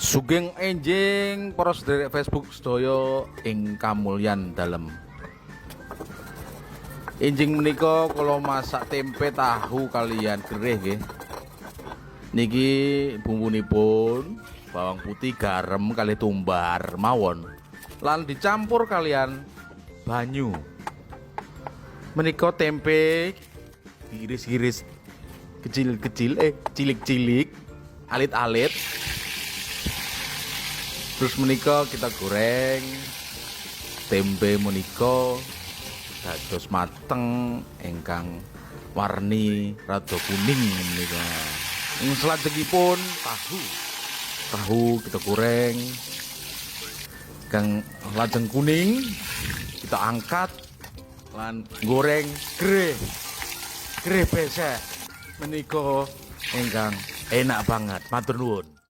Sugeng enjing para sedherek Facebook sedaya ing kamulyan dalem. Enjing menika kula masak tempe tahu kalian gereh nggih. Niki bumbunipun bawang putih, garam kali tumbar mawon. Lan dicampur kalian banyu. Menika tempe diiris-iris kecil-kecil eh cilik-cilik alit-alit terus menika kita goreng tempe menika dados mateng ingkang warni rada kuning menika. Ing selajengipun tahu tahu kita goreng. Kang lajeng kuning kita angkat lan goreng greh greh besek menika ingkang enak banget. Matur nuwun